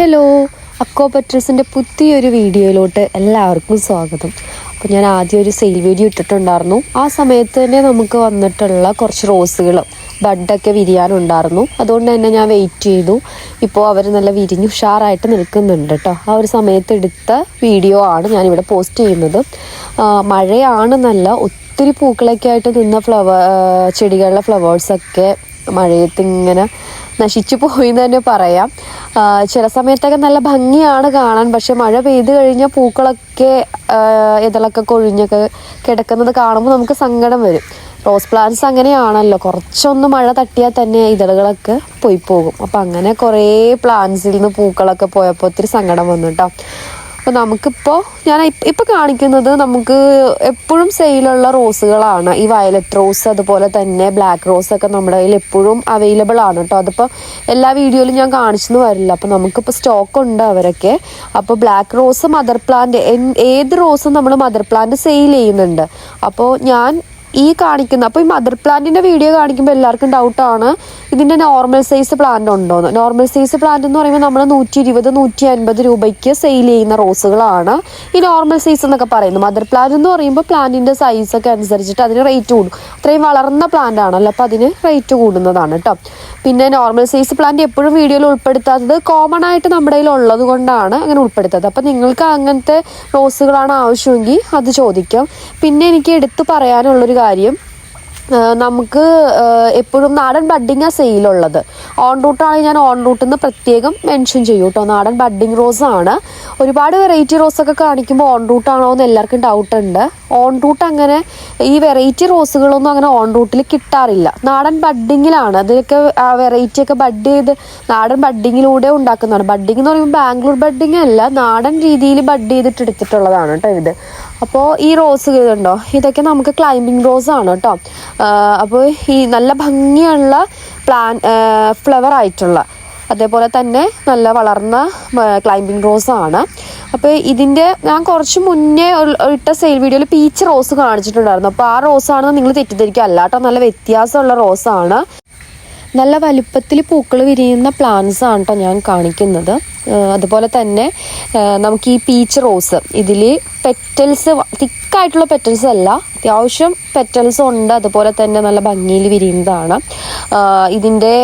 Hello അക്കോ പട്രസിന്റെ പുതിയൊരു വീഡിയോയിലോട്ട് എല്ലാവർക്കും സ്വാഗതം. അപ്പോൾ ഞാൻ ആദ്യം ഒരു സെയിൽ വീഡിയോ ഇട്ടിട്ടുണ്ടായിരുന്നു. ആ സമയത്ത് തന്നെ നമുക്ക് വന്നിട്ടുള്ള കുറച്ച് റോസുകൾ ബഡൊക്കെ വിരിയാനുണ്ടായിരുന്നു. അതുകൊണ്ട് തന്നെ ഞാൻ വെയിറ്റ് ചെയ്തു. ഇപ്പോൾ അവർ നല്ല വിരിഞ്ഞ് ഉഷാറായിട്ട് നിൽക്കുന്നുണ്ട് കേട്ടോ ആ ഒരു സമയത്ത് എടുത്ത വീഡിയോ ആണ് ഞാനിവിടെ പോസ്റ്റ് ചെയ്യുന്നത്. മഴയാണെന്നല്ല മഴയാണ് നല്ല ഒത്തിരി പൂക്കളൊക്കെ ആയിട്ട് നിന്ന ഫ്ലവർ ചെടികളിലെ ഫ്ലവേഴ്സൊക്കെ മഴയത്ത് ഇങ്ങനെ നശിച്ചു പോയി എന്ന് തന്നെ പറയാം. ചില സമയത്തൊക്കെ നല്ല ഭംഗിയാണ് കാണാൻ പക്ഷെ മഴ പെയ്ത് കഴിഞ്ഞാൽ പൂക്കളൊക്കെ ഇതളൊക്കെ കൊഴിഞ്ഞൊക്കെ കിടക്കുന്നത് കാണുമ്പോൾ നമുക്ക് സങ്കടം വരും. റോസ് പ്ലാന്റ്സ് അങ്ങനെയാണല്ലോ കുറച്ചൊന്ന് മഴ തട്ടിയാൽ തന്നെ ഇതളുകളൊക്കെ പോയി പോകും. അപ്പം അങ്ങനെ കുറേ പ്ലാന്റ്സിൽ നിന്ന് പൂക്കളൊക്കെ പോയപ്പോൾ ഒത്തിരി സങ്കടം വന്നു കേട്ടോ അപ്പോൾ നമുക്കിപ്പോൾ ഞാൻ ഇപ്പോൾ കാണിക്കുന്നത് നമുക്ക് എപ്പോഴും സെയിലുള്ള റോസുകളാണ് ഈ വയലറ്റ് റോസ് അതുപോലെ തന്നെ ബ്ലാക്ക് റോസ് ഒക്കെ നമ്മുടെ കയ്യിൽ എപ്പോഴും അവൈലബിൾ ആണ് കേട്ടോ അതിപ്പോൾ എല്ലാ വീഡിയോയിലും ഞാൻ കാണിച്ചെന്ന് വരില്ല. അപ്പോൾ നമുക്കിപ്പോൾ സ്റ്റോക്ക് ഉണ്ട് അവരൊക്കെ. അപ്പോൾ ബ്ലാക്ക് റോസ് മദർ പ്ലാന്റ് ഏത് റോസും നമ്മൾ മദർ പ്ലാന്റ് സെയിൽ ചെയ്യുന്നുണ്ട്. അപ്പോൾ ഞാൻ ഈ കാണിക്കുന്ന അപ്പോൾ ഈ മദർ പ്ലാന്റിന്റെ വീഡിയോ കാണിക്കുമ്പോൾ എല്ലാവർക്കും ഡൗട്ട് ആണ്. ഇതിന്റെ നോർമൽ സൈസ് പ്ലാന്റ് ഉണ്ടോന്ന്. നോർമൽ സൈസ് പ്ലാന്റ് എന്ന് പറയുമ്പോൾ നമ്മൾ നൂറ്റി ഇരുപത് നൂറ്റി അൻപത് രൂപയ്ക്ക് സെയിൽ ചെയ്യുന്ന റോസുകളാണ്. ഈ നോർമൽ സൈസ് എന്നൊക്കെ പറയുന്നത് മദർ പ്ലാന്റ് എന്ന് പറയുമ്പോൾ പ്ലാന്റിന്റെ സൈസ് ഒക്കെ അനുസരിച്ചിട്ട് അതിന് റേറ്റ് കൂടും. അത്രയും വളർന്ന പ്ലാന്റ് ആണല്ലോ അപ്പോൾ അതിന് റേറ്റ് കൂടുന്നതാണ് കേട്ടോ പിന്നെ നോർമൽ സൈസ് പ്ലാന്റ് എപ്പോഴും വീഡിയോയിൽ ഉൾപ്പെടുത്താത്തത് കോമൺ ആയിട്ട് നമ്മുടെ കയ്യിൽ ഉള്ളത് കൊണ്ടാണ് അങ്ങനെ ഉൾപ്പെടുത്താത്തത്. അപ്പോൾ നിങ്ങൾക്ക് അങ്ങനത്തെ റോസുകളാണ് ആവശ്യമെങ്കിൽ അത് ചോദിക്കാം. പിന്നെ എനിക്ക് എടുത്തു പറയാനുള്ളൊരു കാര്യം നമുക്ക് എപ്പോഴും നാടൻ ബഡ്ഡിങ്ങാണ് സെയിലുള്ളത്. ഓൺ റൂട്ടാണെങ്കിൽ ഞാൻ ഓൺ റൂട്ടിൽ നിന്ന് പ്രത്യേകം മെൻഷൻ ചെയ്യും കേട്ടോ നാടൻ ബഡ്ഡിങ് റോസ് ആണ്. ഒരുപാട് വെറൈറ്റി റോസ് ഒക്കെ കാണിക്കുമ്പോൾ ഓൺ റൂട്ടാണോ എന്ന് എല്ലാവർക്കും ഡൗട്ട് ഉണ്ട്. ഓൺ റൂട്ട് അങ്ങനെ ഈ വെറൈറ്റി റോസുകളൊന്നും അങ്ങനെ ഓൺ റൂട്ടിൽ കിട്ടാറില്ല. നാടൻ ബഡ്ഡിങ്ങിലാണ് അതിലൊക്കെ വെറൈറ്റി ഒക്കെ ബഡ് ചെയ്ത് നാടൻ ബഡ്ഡിങ്ങിലൂടെ ഉണ്ടാക്കുന്നതാണ്. ബഡ്ഡിങ് എന്ന് പറയുമ്പോൾ ബാംഗ്ലൂർ ബഡ്ഡിങ് അല്ല നാടൻ രീതിയിൽ ബഡ് ചെയ്തിട്ട് എടുത്തിട്ടുള്ളതാണ് കേട്ടോ ഇത്. അപ്പോൾ ഈ റോസ് ഇതുണ്ടോ ഇതൊക്കെ നമുക്ക് ക്ലൈമ്പിംഗ് റോസ് ആണ് കേട്ടോ അപ്പോൾ ഈ നല്ല ഭംഗിയുള്ള പ്ലാൻ ഫ്ലവർ ആയിട്ടുള്ള അതേപോലെ തന്നെ നല്ല വളർന്ന ക്ലൈമ്പിംഗ് റോസ് ആണ്. അപ്പോൾ ഇതിന്റെ ഞാൻ കുറച്ച് മുന്നേ ഇട്ട സെയിൽ വീഡിയോയിൽ പീച്ച് റോസ് കാണിച്ചിട്ടുണ്ടായിരുന്നു. അപ്പോൾ ആ റോസ് റോസാണെന്ന് നിങ്ങൾ തെറ്റിദ്ധരിക്കുക. അല്ലാട്ടോ നല്ല വ്യത്യാസമുള്ള റോസാണ് നല്ല വലുപ്പത്തിൽ പൂക്കൾ വിരിയുന്ന പ്ലാന്റ്സ് ആണ് കേട്ടോ ഞാൻ കാണിക്കുന്നത്. അതുപോലെ തന്നെ നമുക്ക് ഈ പീച്ച് റോസ് ഇതിൽ പെറ്റൽസ് തിക്കായിട്ടുള്ള പെറ്റൽസ് അല്ല അത്യാവശ്യം പെറ്റൽസ് ഉണ്ട് അതുപോലെ തന്നെ നല്ല ഭംഗിയിൽ വിരിയുന്നതാണ്. ഇതിന്റെ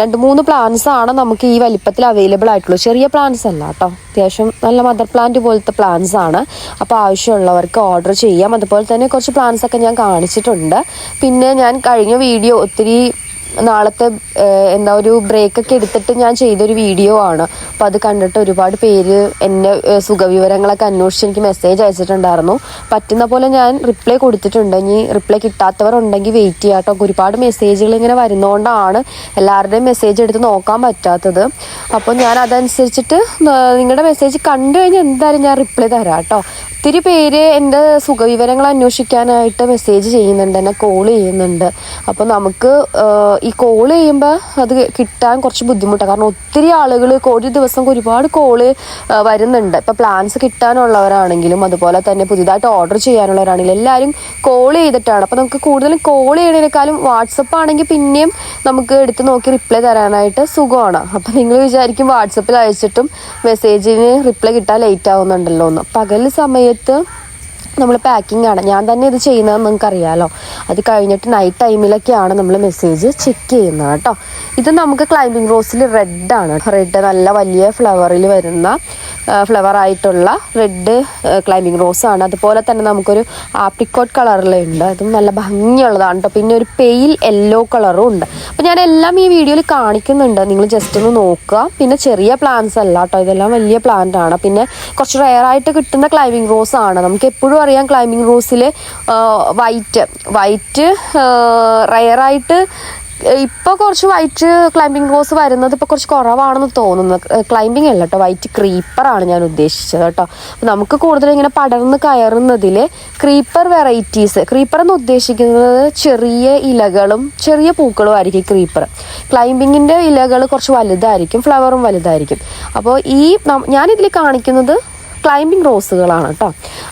രണ്ട് മൂന്ന് പ്ലാന്റ്സ് ആണ് നമുക്ക് ഈ വലിപ്പത്തിൽ അവൈലബിൾ ആയിട്ടുള്ളൂ. ചെറിയ പ്ലാന്റ്സ് അല്ല കേട്ടോ അത്യാവശ്യം നല്ല മദർ പ്ലാന്റ് പോലത്തെ പ്ലാന്റ്സ് ആണ്. അപ്പോൾ ആവശ്യമുള്ളവർക്ക് ഓർഡർ ചെയ്യാം. അതുപോലെ തന്നെ കുറച്ച് പ്ലാന്റ്സ് ഒക്കെ ഞാൻ കാണിച്ചിട്ടുണ്ട്. പിന്നെ ഞാൻ കഴിഞ്ഞ വീഡിയോ ഒത്തിരി നാളത്തെ എന്താ ഒരു ബ്രേക്ക് ഒക്കെ എടുത്തിട്ട് ഞാൻ ചെയ്തൊരു വീഡിയോ ആണ്. അപ്പോൾ അത് കണ്ടിട്ട് ഒരുപാട് പേര് എന്നെ സുഖവിവരങ്ങളൊക്കെ അന്വേഷിച്ച് എനിക്ക് മെസ്സേജ് അയച്ചിട്ടുണ്ടായിരുന്നു. പറ്റുന്ന പോലെ ഞാൻ റിപ്ലൈ കൊടുത്തിട്ടുണ്ട്. ഇനി റിപ്ലൈ കിട്ടാത്തവർ ഉണ്ടെങ്കിൽ വെയിറ്റ് ചെയ്യാം കേട്ടോ ഒരുപാട് മെസ്സേജുകൾ ഇങ്ങനെ വരുന്നതുകൊണ്ടാണ് എല്ലാവരുടെയും മെസ്സേജ് എടുത്ത് നോക്കാൻ പറ്റാത്തത്. അപ്പോൾ ഞാൻ അതനുസരിച്ചിട്ട് നിങ്ങളുടെ മെസ്സേജ് കണ്ടു കഴിഞ്ഞാൽ എന്തായാലും ഞാൻ റിപ്ലൈ തരാം കേട്ടോ ഒത്തിരി പേര് എന്റെ സുഖവിവരങ്ങൾ അന്വേഷിക്കാനായിട്ട് മെസ്സേജ് ചെയ്യുന്നുണ്ട് എന്നെ കോൾ ചെയ്യുന്നുണ്ട്. അപ്പോൾ നമുക്ക് ഈ കോൾ ചെയ്യുമ്പോൾ അത് കിട്ടാൻ കുറച്ച് ബുദ്ധിമുട്ടാണ് കാരണം ഒത്തിരി ആളുകൾ ഒരു ദിവസം ഒരുപാട് കോൾ വരുന്നുണ്ട്. ഇപ്പോൾ പ്ലാൻസ് കിട്ടാനുള്ളവരാണെങ്കിലും അതുപോലെ തന്നെ പുതിയതായിട്ട് ഓർഡർ ചെയ്യാനുള്ളവരാണെങ്കിലും എല്ലാവരും കോൾ ചെയ്തിട്ടാണ്. അപ്പോൾ നമുക്ക് കൂടുതലും കോൾ ചെയ്യണേക്കാളും വാട്സപ്പ് ആണെങ്കിൽ പിന്നെയും നമുക്ക് എടുത്ത് നോക്കി റിപ്ലൈ തരാനായിട്ട് സുഖമാണ്. അപ്പോൾ നിങ്ങൾ വിചാരിക്കും വാട്സപ്പിൽ അയച്ചിട്ടും മെസ്സേജിന് റിപ്ലൈ കിട്ടാൻ ലേറ്റ് ആവുന്നുണ്ടല്ലോ എന്ന് പകൽ സമയത്ത് তো നമ്മൾ പാക്കിംഗ് ആണ്. ഞാൻ തന്നെ ഇത് ചെയ്യുന്നതെന്ന് നിങ്ങൾക്ക് അറിയാലോ അത് കഴിഞ്ഞിട്ട് നൈറ്റ് ടൈമിലൊക്കെയാണ് നമ്മൾ മെസ്സേജ് ചെക്ക് ചെയ്യുന്നത് കേട്ടോ. ഇത് നമുക്ക് ക്ലൈമ്പിംഗ് റോസിൽ റെഡ് ആണ്. റെഡ് നല്ല വലിയ ഫ്ലവറിൽ വരുന്ന ഫ്ലവർ ആയിട്ടുള്ള റെഡ് ക്ലൈമ്പിംഗ് ആണ്. അതുപോലെ തന്നെ നമുക്കൊരു ആപ്രിക്കോട്ട് കളറിലുണ്ട് അതും നല്ല ഭംഗിയുള്ളതാണ് കേട്ടോ പിന്നെ ഒരു പെയിൽ യെല്ലോ കളറും ഉണ്ട്. അപ്പോൾ ഞാൻ എല്ലാം ഈ വീഡിയോയിൽ കാണിക്കുന്നുണ്ട്. നിങ്ങൾ ജസ്റ്റ് ഒന്ന് നോക്കുക. പിന്നെ ചെറിയ പ്ലാന്റ്സ് അല്ല കേട്ടോ ഇതെല്ലാം വലിയ പ്ലാന്റ് ആണ്. പിന്നെ കുറച്ച് റെയർ ആയിട്ട് കിട്ടുന്ന ക്ലൈമ്പിംഗ് റോസ് ആണ്. നമുക്ക് എപ്പോഴും അറിയാം ക്ലൈമ്പിംഗ് റൂസിൽ വൈറ്റ് വൈറ്റ് റയറായിട്ട് ഇപ്പോൾ കുറച്ച് വൈറ്റ് ക്ലൈമ്പിംഗ് റോസ് വരുന്നത് ഇപ്പോൾ കുറച്ച് കുറവാണെന്ന് തോന്നുന്നു. ക്ലൈമ്പിംഗ് അല്ല കേട്ടോ വൈറ്റ് ക്രീപ്പറാണ് ഞാൻ ഉദ്ദേശിച്ചത് കേട്ടോ നമുക്ക് കൂടുതൽ ഇങ്ങനെ പടർന്ന് കയറുന്നതിൽ ക്രീപ്പർ വെറൈറ്റീസ് ക്രീപ്പർ എന്ന് ഉദ്ദേശിക്കുന്നത് ചെറിയ ഇലകളും ചെറിയ പൂക്കളും ആയിരിക്കും ക്രീപ്പർ ക്ലൈമ്പിങ്ങിന്റെ ഇലകൾ കുറച്ച് വലുതായിരിക്കും ഫ്ലവറും വലുതായിരിക്കും. അപ്പോൾ ഈ ഞാനിതിൽ കാണിക്കുന്നത് ക്ലൈംബിംഗ് റോസുകളാണ് കേട്ടോ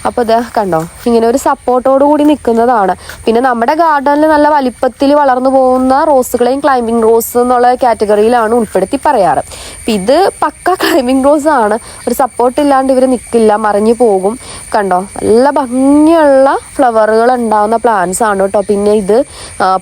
അപ്പോൾ ഇത് കണ്ടോ ഇങ്ങനെ ഒരു സപ്പോർട്ടോട് കൂടി നിൽക്കുന്നതാണ് പിന്നെ നമ്മുടെ ഗാർഡനിൽ നല്ല വലിപ്പത്തിൽ വളർന്നു പോകുന്ന റോസുകളെയും ക്ലൈംബിംഗ് റോസ് എന്നുള്ള കാറ്റഗറിയിലാണ് ഉൾപ്പെടുത്തി പറയാറ്. അപ്പം ഇത് പക്ക ക്ലൈംബിംഗ് റോസ് ആണ് ഒരു സപ്പോർട്ട് ഇല്ലാണ്ട് ഇവർ നിൽക്കില്ല മറിഞ്ഞു പോകും. കണ്ടോ നല്ല ഭംഗിയുള്ള ഫ്ലവറുകൾ ഉണ്ടാകുന്ന പ്ലാന്റ്സ് ആണ് കേട്ടോ പിന്നെ ഇത്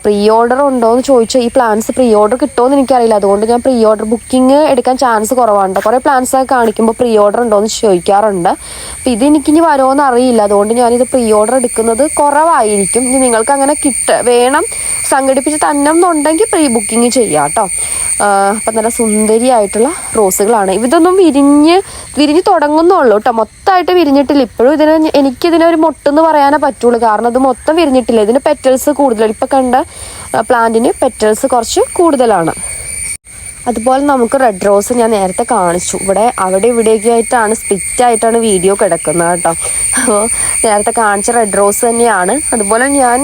പ്രീ ഓർഡർ ഉണ്ടോ എന്ന് ചോദിച്ചാൽ ഈ പ്ലാന്റ്സ് പ്രീ ഓർഡർ കിട്ടുമോ എന്ന് എനിക്കറിയില്ല. അതുകൊണ്ട് ഞാൻ പ്രീ ഓർഡർ ബുക്കിംഗ് എടുക്കാൻ ചാൻസ് കുറവാണ് കേട്ടോ കുറേ പ്ലാന്റ്സ് ഒക്കെ കാണിക്കുമ്പോൾ പ്രീ ഓർഡർ ഉണ്ടോ എന്ന് ചോദിക്കാറുണ്ട്. അപ്പം ഇതെനിക്ക് ഇനി വരുമോന്ന് അറിയില്ല. അതുകൊണ്ട് ഞാനിത് പ്രീ ഓർഡർ എടുക്കുന്നത് കുറവായിരിക്കും. ഇനി നിങ്ങൾക്ക് അങ്ങനെ കിട്ട വേണം സംഘടിപ്പിച്ച് തന്നെ എന്നുണ്ടെങ്കിൽ പ്രീ ബുക്കിംഗ് ചെയ്യാം കേട്ടോ അപ്പം നല്ല സുന്ദരിയായിട്ടുള്ള റോസുകളാണ്. ഇതൊന്നും വിരിഞ്ഞ് വിരിഞ്ഞ് തുടങ്ങുന്നുള്ളൂ കേട്ടോ മൊത്തമായിട്ട് വിരിഞ്ഞിട്ടില്ല. ഇപ്പോഴും ഇതിന് എനിക്കിതിനെ ഒരു മൊട്ടെന്ന് പറയാനേ പറ്റുള്ളൂ. കാരണം ഇത് മൊത്തം വിരിഞ്ഞിട്ടില്ല. ഇതിന് പെറ്റൽസ് കൂടുതലാണ് ഇപ്പം കണ്ട പ്ലാന്റിന് പെറ്റൽസ് കുറച്ച് കൂടുതലാണ്. അതുപോലെ നമുക്ക് റെഡ് റോസ് ഞാൻ നേരത്തെ കാണിച്ചു. ഇവിടെ അവിടെ ഇവിടെയൊക്കെ ആയിട്ടാണ് സ്പിറ്റ് ആയിട്ടാണ് വീഡിയോ കിടക്കുന്നത് കേട്ടോ. അപ്പോൾ നേരത്തെ കാണിച്ച റെഡ് റോസ് തന്നെയാണ്. അതുപോലെ ഞാൻ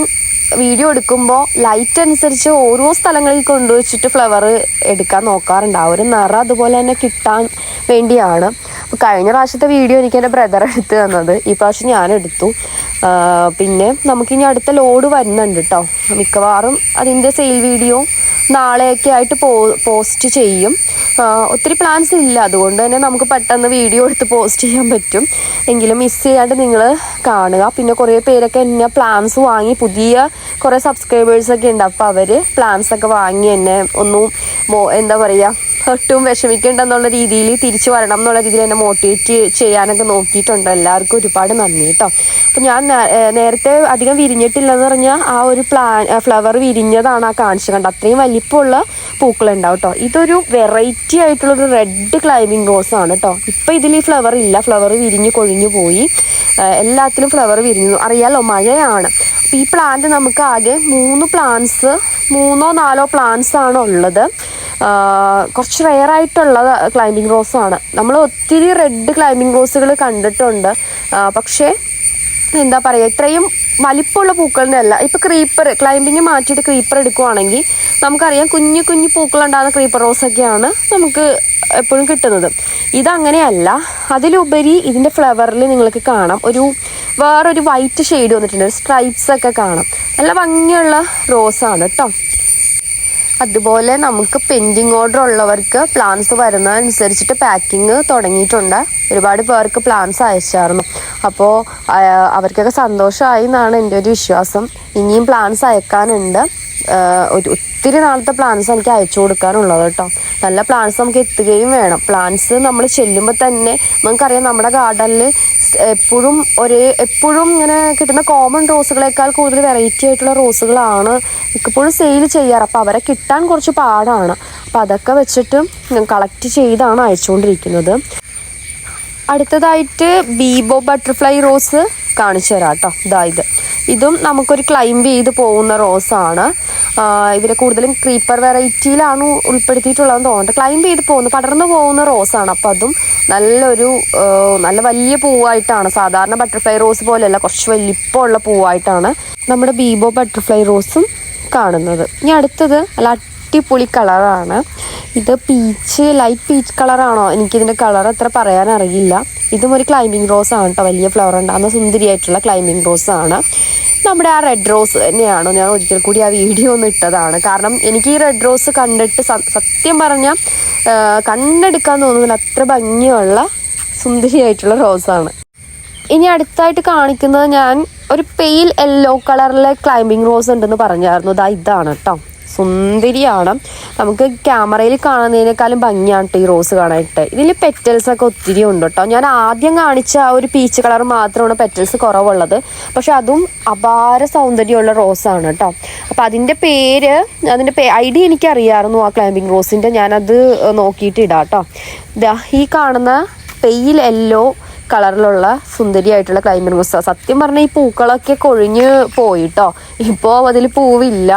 വീഡിയോ എടുക്കുമ്പോൾ ലൈറ്റ് അനുസരിച്ച് ഓരോ സ്ഥലങ്ങളിൽ കൊണ്ടുവച്ചിട്ട് ഫ്ലവർ എടുക്കാൻ നോക്കാറുണ്ട്. ആ ഒരു നിറ അതുപോലെ തന്നെ കിട്ടാൻ വേണ്ടിയാണ്. കഴിഞ്ഞ പ്രാവശ്യത്തെ വീഡിയോ എനിക്ക് എന്റെ ബ്രദർ എടുത്ത് തന്നത്. ഈ പ്രാവശ്യം ഞാൻ എടുത്തു. പിന്നെ നമുക്കിനി അടുത്ത ലോഡ് വരുന്നുണ്ട് കേട്ടോ. മിക്കവാറും അതിന്റെ സെയിൽ വീഡിയോ നാളെയൊക്കെ ആയിട്ട് പോ പോസ്റ്റ് ചെയ്യും. ഒത്തിരി പ്ലാൻസ് ഇല്ല. അതുകൊണ്ട് തന്നെ നമുക്ക് പെട്ടെന്ന് വീഡിയോ എടുത്ത് പോസ്റ്റ് ചെയ്യാൻ പറ്റും. എങ്കിലും മിസ് ചെയ്യാണ്ട് നിങ്ങൾ കാണുക. പിന്നെ കുറേ പേരൊക്കെ എന്നെ പ്ലാൻസ് വാങ്ങി. പുതിയ കുറേ സബ്സ്ക്രൈബേഴ്സ് ഒക്കെ ഉണ്ട്. അപ്പോൾ അവർ പ്ലാൻസ് ഒക്കെ വാങ്ങി എന്നെ ഒന്നും എന്താ പറയുക ഒട്ടും വിഷമിക്കേണ്ടെന്നുള്ള രീതിയിൽ തിരിച്ചു വരണം എന്നുള്ള രീതിയിൽ എന്നെ മോട്ടിവേറ്റ് ചെയ്യാനൊക്കെ നോക്കിയിട്ടുണ്ട്. എല്ലാവർക്കും ഒരുപാട് നന്ദി കേട്ടോ അപ്പം ഞാൻ നേരത്തെ അധികം വിരിഞ്ഞിട്ടില്ലെന്ന് പറഞ്ഞാൽ ആ ഒരു പ്ലാൻ ഫ്ലവർ വിരിഞ്ഞതാണ് ആ കാണിച്ചു കണ്ടത്. അത്രയും വലിപ്പമുള്ള പൂക്കളുണ്ടാവും കേട്ടോ ഇതൊരു വെറൈറ്റി ആയിട്ടുള്ള ഒരു റെഡ് ക്ലൈമ്പിംഗ് റോസ് ആണ് കേട്ടോ ഇപ്പം ഇതിൽ ഈ ഫ്ലവർ ഇല്ല. ഫ്ലവർ വിരിഞ്ഞ് കൊഴിഞ്ഞു പോയി. എല്ലാത്തിലും ഫ്ലവർ വിരിഞ്ഞു അറിയാലോ മഴയാണ്. അപ്പം ഈ പ്ലാന്റ് നമുക്ക് ആകെ മൂന്ന് പ്ലാന്റ്സ് മൂന്നോ നാലോ പ്ലാന്റ്സ് ആണ് ഉള്ളത്. കുറച്ച് റെയർ ആയിട്ടുള്ള ക്ലൈമ്പിംഗ് റോസ് ആണ്. നമ്മൾ ഒത്തിരി റെഡ് ക്ലൈമ്പിംഗ് റോസുകൾ കണ്ടിട്ടുണ്ട്. പക്ഷേ എന്താ പറയുക ഇത്രയും വലിപ്പമുള്ള പൂക്കളുടെ അല്ല. ഇപ്പൊ ക്രീപ്പർ ക്ലൈമ്പിങ് മാറ്റിയിട്ട് ക്രീപ്പർ എടുക്കുവാണെങ്കിൽ നമുക്കറിയാം കുഞ്ഞു കുഞ്ഞു പൂക്കളുണ്ടാകുന്ന ക്രീപ്പർ റോസ് ഒക്കെയാണ് നമുക്ക് എപ്പോഴും കിട്ടുന്നത്. ഇതങ്ങനെയല്ല. അതിലുപരി ഇതിന്റെ ഫ്ലവറിൽ നിങ്ങൾക്ക് കാണാം. ഒരു വേറൊരു വൈറ്റ് ഷെയ്ഡ് വന്നിട്ടുണ്ട്. സ്ട്രൈപ്സ് ഒക്കെ കാണാം. നല്ല ഭംഗിയുള്ള റോസാണ് കേട്ടോ അതുപോലെ നമുക്ക് പെൻഡിങ് ഓർഡർ ഉള്ളവർക്ക് പ്ലാൻസ് വരുന്നതനുസരിച്ചിട്ട് പാക്കിങ് തുടങ്ങിയിട്ടുണ്ട്. ഒരുപാട് പേർക്ക് പ്ലാൻസ് അയച്ചായിരുന്നു. അപ്പോൾ അവർക്കൊക്കെ സന്തോഷമായി എന്നാണ് എന്റെ ഒരു വിശ്വാസം. ഇനിയും പ്ലാൻസ് അയക്കാനുണ്ട്. ഒരു ഒത്തിരി നാളത്തെ പ്ലാൻസ് എനിക്ക് അയച്ചു കൊടുക്കാനുള്ളത് കേട്ടോ. നല്ല പ്ലാൻസ് നമുക്ക് എത്തുകയും വേണം. പ്ലാൻസ് നമ്മൾ ചെല്ലുമ്പോൾ തന്നെ നമുക്കറിയാം നമ്മുടെ ഗാർഡനിൽ എപ്പോഴും ഒരേ എപ്പോഴും ഇങ്ങനെ കിട്ടുന്ന കോമൺ റോസുകളേക്കാൾ കൂടുതൽ വെറൈറ്റി ആയിട്ടുള്ള റോസുകളാണ് മിക്കപ്പോഴും സെയിൽ ചെയ്യാറ്. അപ്പോൾ അവരെ കിട്ടാൻ കുറച്ച് പാടാണ്. അപ്പോൾ അതൊക്കെ വെച്ചിട്ട് കളക്ട് ചെയ്താണ് അയച്ചുകൊണ്ടിരിക്കുന്നത്. അടുത്തതായിട്ട് ബീബോ ബട്ടർഫ്ലൈ റോസ് കാണിച്ചു തരാം കേട്ടോ. ഇതാ ഇത്. ഇതും നമുക്കൊരു ക്ലൈംബ് ചെയ്ത് പോകുന്ന റോസാണ് ഇവരെ കൂടുതലും ക്രീപ്പർ വെറൈറ്റിയിലാണ് ഉൾപ്പെടുത്തിയിട്ടുള്ളതെന്ന് തോന്നുന്നുണ്ട് ക്ലൈംബ് ചെയ്ത് പോകുന്ന പടർന്നു പോകുന്ന റോസാണ് അപ്പോൾ അതും നല്ലൊരു നല്ല വലിയ പൂവായിട്ടാണ്. സാധാരണ ബട്ടർഫ്ലൈ റോസ് പോലെയല്ല കുറച്ച് വലിപ്പമുള്ള പൂവായിട്ടാണ് നമ്മുടെ ബീബോ ബട്ടർഫ്ലൈ റോസും കാണുന്നത്. ഇനി അടുത്തത് നല്ല അടിപൊളി കളറാണ്. ഇത് പീച്ച് ലൈറ്റ് പീച്ച് കളറാണോ എനിക്കിതിന്റെ കളർ അത്ര പറയാൻ അറിയില്ല. ഇതും ഒരു ക്ലൈമ്പിംഗ് റോസ് ആണ് കേട്ടോ വലിയ ഫ്ലവർ ഉണ്ടാകുന്ന സുന്ദരിയായിട്ടുള്ള ക്ലൈമ്പിംഗ് റോസ് ആണ്. നമ്മുടെ ആ റെഡ് റോസ് തന്നെയാണോ? ഞാൻ ഒരിക്കൽ കൂടി ആ വീഡിയോ ഒന്ന് ഇട്ടതാണ്. കാരണം എനിക്ക് ഈ റെഡ് റോസ് കണ്ടിട്ട് സത്യം പറഞ്ഞാൽ കണ്ടെടുക്കാൻ തോന്നുന്നില്ല അത്ര ഭംഗിയുള്ള സുന്ദരിയായിട്ടുള്ള റോസാണ് ഇനി അടുത്തായിട്ട് കാണിക്കുന്നത് ഞാൻ ഒരു പെയിൽ യെല്ലോ കളറിലെ ക്ലൈമ്പിംഗ് റോസ് ഉണ്ടെന്ന് പറഞ്ഞായിരുന്നു. ഇതാ ഇതാണ് കേട്ടോ സുന്ദരിയാണ്. നമുക്ക് ക്യാമറയിൽ കാണുന്നതിനേക്കാളും ഭംഗിയാണ് ഈ റോസ് കാണാനായിട്ട്. ഇതിൽ പെറ്റൽസ് ഒക്കെ ഒത്തിരി ഉണ്ട് കേട്ടോ ഞാൻ ആദ്യം കാണിച്ച ആ ഒരു പീച്ച് കളർ മാത്രമാണ് പെറ്റൽസ് കുറവുള്ളത്. പക്ഷെ അതും അപാര സൗന്ദര്യമുള്ള റോസാണ് കേട്ടോ അപ്പം അതിന്റെ പേര് അതിന്റെ പേ ഐ ഡി എനിക്കറിയാമായിരുന്നു ആ ക്ലൈമ്പിംഗ് റോസിന്റെ ഞാനത് നോക്കിയിട്ട് ഇടാം കേട്ടോ ഈ കാണുന്ന പെയിൽ യെല്ലോ കളറിലുള്ള സുന്ദരിയായിട്ടുള്ള ക്ലൈമ്പിംഗ് റോസ്. സത്യം പറഞ്ഞാൽ ഈ പൂക്കളൊക്കെ കൊഴിഞ്ഞ് പോയിട്ടോ ഇപ്പോൾ അതിൽ പൂവില്ല.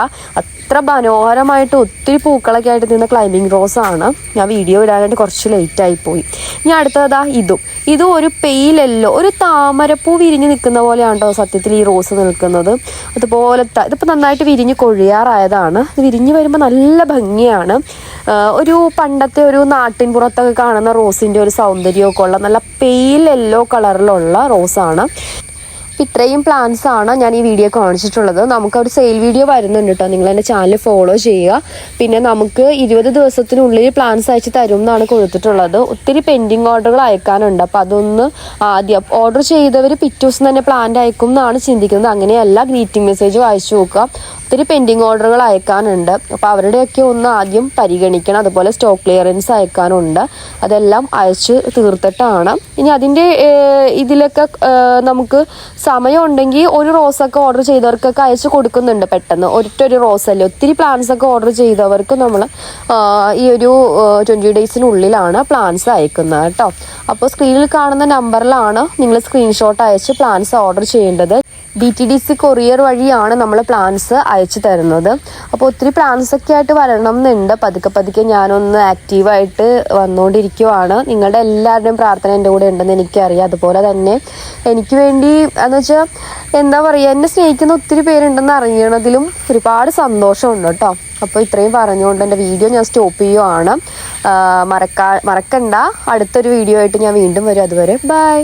അത്ര മനോഹരമായിട്ട് ഒത്തിരി പൂക്കളൊക്കെ ആയിട്ട് നിന്ന ക്ലൈമ്പിംഗ് റോസ് ആണ്. ഞാൻ വീഡിയോ ഇടാനായിട്ട് കുറച്ച് ലേറ്റ് ആയി പോയി. ഇനി അടുത്തതാ ഇതും. ഇതും ഒരു പെയിലല്ലോ ഒരു താമരപ്പൂ വിരിഞ്ഞ് നിൽക്കുന്ന പോലെയാണ് കേട്ടോ സത്യത്തിൽ ഈ റോസ് നിൽക്കുന്നത്. അതുപോലത്തെ ഇതിപ്പോൾ നന്നായിട്ട് വിരിഞ്ഞ് കൊഴിയാറായതാണ്. വിരിഞ്ഞ് വരുമ്പോൾ നല്ല ഭംഗിയാണ്. ഒരു പണ്ടത്തെ ഒരു നാട്ടിൻ പുറത്തൊക്കെ കാണുന്ന റോസിന്റെ ഒരു സൗന്ദര്യമൊക്കെ ഉള്ള നല്ല പെയിൽ യെല്ലോ കളറിലുള്ള റോസാണ് അപ്പം ഇത്രയും പ്ലാൻസ് ആണ് ഞാൻ ഈ വീഡിയോ കാണിച്ചിട്ടുള്ളത്. നമുക്ക് ഒരു സെയിൽ വീഡിയോ വരുന്നുണ്ട് കേട്ടോ നിങ്ങൾ എന്റെ ചാനൽ ഫോളോ ചെയ്യുക. പിന്നെ നമുക്ക് ഇരുപത് ദിവസത്തിനുള്ളിൽ പ്ലാൻസ് അയച്ച് തരും എന്നാണ് കൊടുത്തിട്ടുള്ളത്. ഒത്തിരി പെൻഡിങ് ഓർഡറുകൾ അയക്കാനുണ്ട്. അപ്പോൾ അതൊന്ന് ആദ്യം ഓർഡർ ചെയ്തവർ പിറ്റേ ദിവസം തന്നെ പ്ലാന്റ് അയക്കും എന്നാണ് ചിന്തിക്കുന്നത്. അങ്ങനെയല്ല ഗ്രീറ്റിംഗ് മെസ്സേജ് അയച്ചു നോക്കുക. ഒത്തിരി പെൻഡിങ് ഓർഡറുകൾ അയക്കാനുണ്ട്. അപ്പോൾ അവരുടെയൊക്കെ ഒന്ന് ആദ്യം പരിഗണിക്കണം. അതുപോലെ സ്റ്റോക്ക് ക്ലിയറൻസ് അയക്കാനുണ്ട്. അതെല്ലാം അയച്ച് തീർത്തിട്ടാണ്. ഇനി അതിന്റെ ഇതിലൊക്കെ നമുക്ക് സമയം ഉണ്ടെങ്കിൽ ഒരു റോസൊക്കെ ഓർഡർ ചെയ്തവർക്കൊക്കെ അയച്ച് കൊടുക്കുന്നുണ്ട് പെട്ടെന്ന്. ഒറ്റ ഒരു റോസല്ലേ. ഒത്തിരി പ്ലാൻസ് ഒക്കെ ഓർഡർ ചെയ്തവർക്ക് നമ്മൾ ഈ ഒരു ട്വന്റി ഡേയ്സിനുള്ളിലാണ് പ്ലാൻസ് അയക്കുന്നത് കേട്ടോ. അപ്പോൾ സ്ക്രീനിൽ കാണുന്ന നമ്പറിലാണ് നിങ്ങൾ സ്ക്രീൻഷോട്ട് അയച്ച് പ്ലാൻസ് ഓർഡർ ചെയ്യേണ്ടത്. D T D C courier വഴിയാണ് നമ്മൾ പ്ലാൻസ് അയച്ചു തരുന്നത്. അപ്പോൾ ഒത്തിരി പ്ലാൻസ് ഒക്കെ ആയിട്ട് വരണം എന്നുണ്ട് പതുക്കെ പതുക്കെ ഞാനൊന്ന് ആക്റ്റീവായിട്ട് വന്നുകൊണ്ടിരിക്കുവാണ് നിങ്ങളുടെ എല്ലാവരുടെയും പ്രാർത്ഥന എന്റെ കൂടെ ഉണ്ടെന്ന് എനിക്കറിയാം. അതുപോലെ തന്നെ എനിക്ക് വേണ്ടി എന്ന് വെച്ചാൽ എന്താ പറയുക എന്നെ സ്നേഹിക്കുന്ന ഒത്തിരി പേരുണ്ടെന്ന് അറിയണതിലും ഒരുപാട് സന്തോഷമുണ്ട് കേട്ടോ. അപ്പോൾ ഇത്രയും പറഞ്ഞുകൊണ്ട് എന്റെ വീഡിയോ ഞാൻ സ്റ്റോപ്പ് ചെയ്യുവാണ്. മറക്കാ മറക്കണ്ട. അടുത്തൊരു വീഡിയോ ആയിട്ട് ഞാൻ വീണ്ടും വരും. അതുവരെ ബൈ